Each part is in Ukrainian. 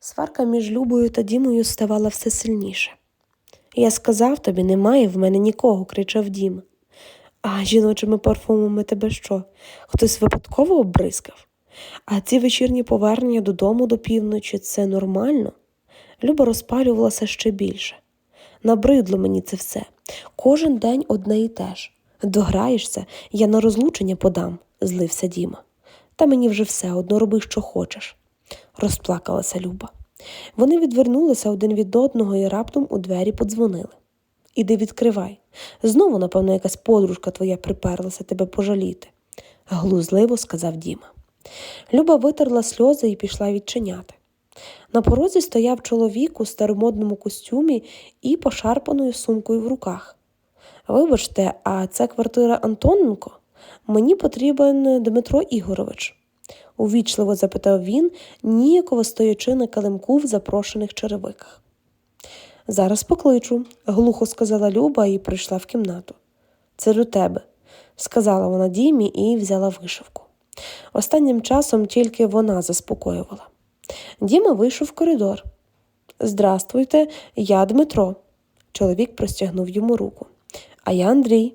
Сварка між Любою та Дімою ставала все сильніше. Я сказав тобі, немає в мене нікого, кричав Дім. А жіночими парфумами тебе що? Хтось випадково обризкав? А ці вечірні повернення додому до півночі це нормально? Люба розпалювалася ще більше. Набридло мені це все. Кожен день одне і те ж. Дограєшся, я на розлучення подам, злився Діма. Та мені вже все одно роби, що хочеш, розплакалася Люба. Вони відвернулися один від одного і раптом у двері подзвонили. Іди відкривай. Знову, напевно, якась подружка твоя приперлася тебе пожаліти, глузливо сказав Діма. Люба витерла сльози і пішла відчиняти. На порозі стояв чоловік у старомодному костюмі і пошарпаною сумкою в руках. Вибачте, а це квартира Антоненко? Мені потрібен Дмитро Ігорович, увічливо запитав він, ніяково стоячи на килимку в запрошених черевиках. Зараз покличу, глухо сказала Люба і прийшла в кімнату. Це до тебе, сказала вона Дімі і взяла вишивку. Останнім часом тільки вона заспокоювала. Діма вийшов в коридор. Здрастуйте, я Дмитро. Чоловік простягнув йому руку. А я Андрій,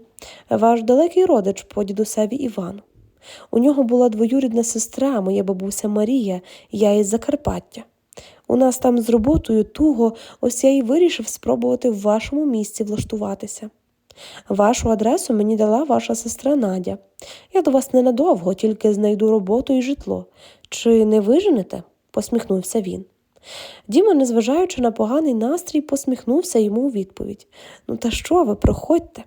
ваш далекий родич по дідусеві Івану. У нього була двоюрідна сестра, моя бабуся Марія, я із Закарпаття. У нас там з роботою туго, ось я й вирішив спробувати в вашому місці влаштуватися. Вашу адресу мені дала ваша сестра Надя. Я до вас ненадовго, тільки знайду роботу і житло. Чи не виженете? посміхнувся він. Діма, незважаючи на поганий настрій, посміхнувся йому у відповідь Ну, та що ви, проходьте.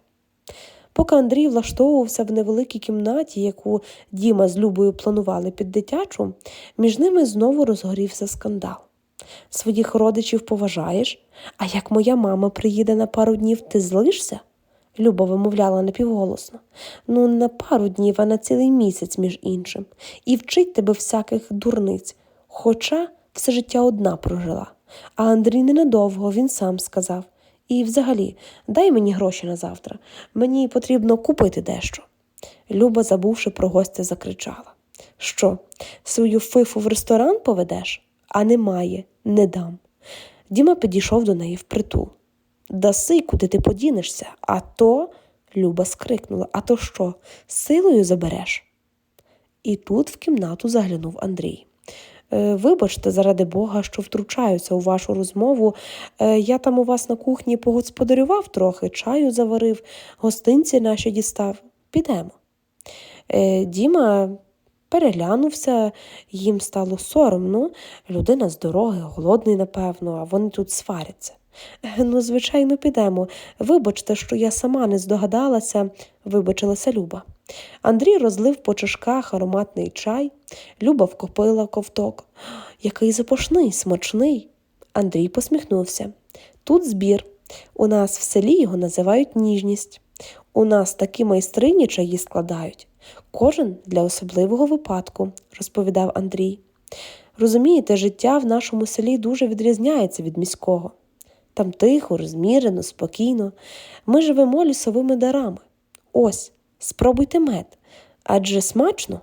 Поки Андрій влаштовувався в невеликій кімнаті, яку Діма з Любою планували під дитячу, між ними знову розгорівся скандал. Своїх родичів поважаєш, а як моя мама приїде на пару днів, ти злишся? Люба вимовляла напівголосно. Ну, на пару днів, а на цілий місяць, між іншим, і вчить тебе всяких дурниць. Хоча все життя одна прожила. А Андрій ненадовго, він сам сказав. І взагалі, дай мені гроші на завтра. Мені потрібно купити дещо. Люба, забувши про гостя, закричала. Що, свою фифу в ресторан поведеш? А немає, не дам. Діма підійшов до неї впритул. Даси, куди ти подінешся, а то, Люба скрикнула, а то що, силою забереш? І тут в кімнату заглянув Андрій. «Е, Вибачте, заради Бога, що втручаюся у вашу розмову. Е, Я там у вас на кухні погосподарював трохи, чаю заварив, гостинці наші дістав. Підемо. Е, Діма переглянувся, їм стало соромно. Людина з дороги, голодний, напевно, а вони тут сваряться. «Е, Ну, звичайно, підемо. Вибачте, що я сама не здогадалася, вибачилася Люба. Андрій розлив по чашках ароматний чай, Люба вкопила ковток. Який запашний, смачний. Андрій посміхнувся. Тут збір. У нас в селі його називають ніжність. У нас такі майстрині чаї складають. Кожен для особливого випадку, розповідав Андрій. Розумієте, життя в нашому селі дуже відрізняється від міського. Там тихо, розмірено, спокійно. Ми живемо лісовими дарами. Ось, спробуйте мед. Адже смачно.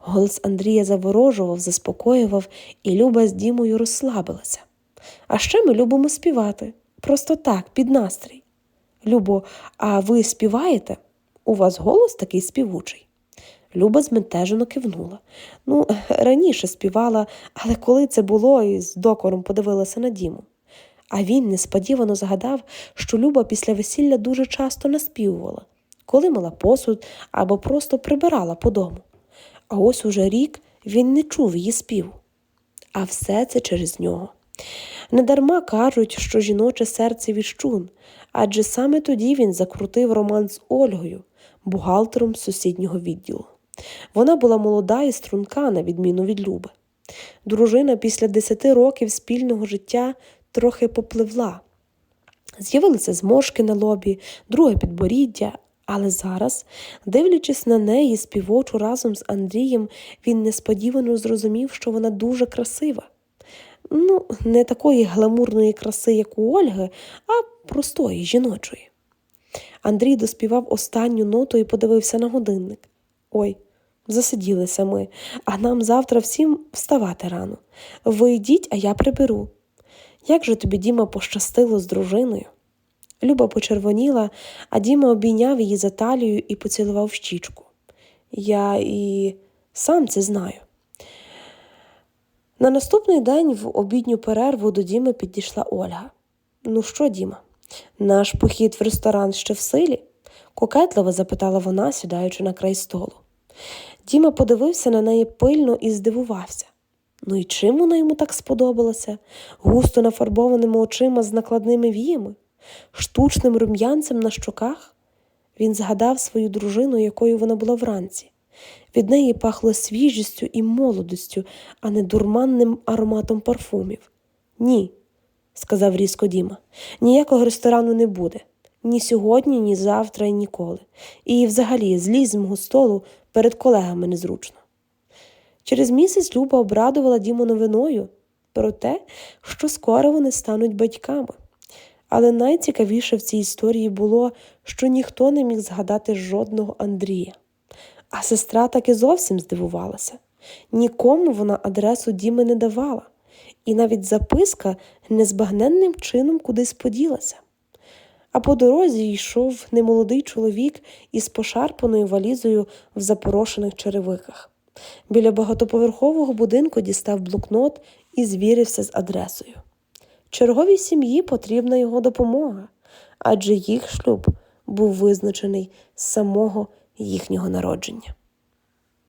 Голос Андрія заворожував, заспокоював, і Люба з Дімою розслабилася. А ще ми любимо співати. Просто так, під настрій. Любо, а ви співаєте? У вас голос такий співучий. Люба зментежено кивнула. Ну, раніше співала, але коли це було, і з докором подивилася на Діму. А він несподівано згадав, що Люба після весілля дуже часто наспівувала, коли мила посуд або просто прибирала по дому. А ось уже рік він не чув її співу. А все це через нього. Недарма кажуть, що жіноче серце віщун, адже саме тоді він закрутив роман з Ольгою, бухгалтером сусіднього відділу. Вона була молода і струнка, на відміну від Люби. Дружина після десяти років спільного життя трохи попливла. З'явилися зморшки на лобі, друге підборіддя, але зараз, дивлячись на неї співочу разом з Андрієм, він несподівано зрозумів, що вона дуже красива. Ну, не такої гламурної краси, як у Ольги, а простої жіночої. Андрій доспівав останню ноту і подивився на годинник. Ой, Засиділися ми, а нам завтра всім вставати рано. Ви йдіть, а я приберу. Як же тобі, Діма, пощастило з дружиною? Люба почервоніла, а Діма обійняв її за талію і поцілував щічку. Я і сам це знаю. На наступний день в обідню перерву до Діми підійшла Ольга. Ну що, Діма, наш похід в ресторан ще в силі? кокетливо запитала вона, сідаючи на край столу. Діма подивився на неї пильно і здивувався. Ну і чим вона йому так сподобалася? Густо нафарбованими очима з накладними віями, штучним рум'янцем на щоках? Він згадав свою дружину, якою вона була вранці. Від неї пахло свіжістю і молодостю, а не дурманним ароматом парфумів. Ні, сказав різко Діма, ніякого ресторану не буде. Ні сьогодні, ні завтра, і ніколи. І взагалі злізь з мого столу перед колегами незручно. Через місяць Люба обрадувала Діму новиною про те, що скоро вони стануть батьками. Але найцікавіше в цій історії було, що ніхто не міг згадати жодного Андрія. А сестра так і зовсім здивувалася. Нікому вона адресу Діми не давала, і навіть записка незбагненним чином кудись поділася. А по дорозі йшов немолодий чоловік із пошарпаною валізою в запорошених черевиках. Біля багатоповерхового будинку дістав блокнот і звірився з адресою. Черговій сім'ї потрібна його допомога, адже їх шлюб був визначений з самого їхнього народження.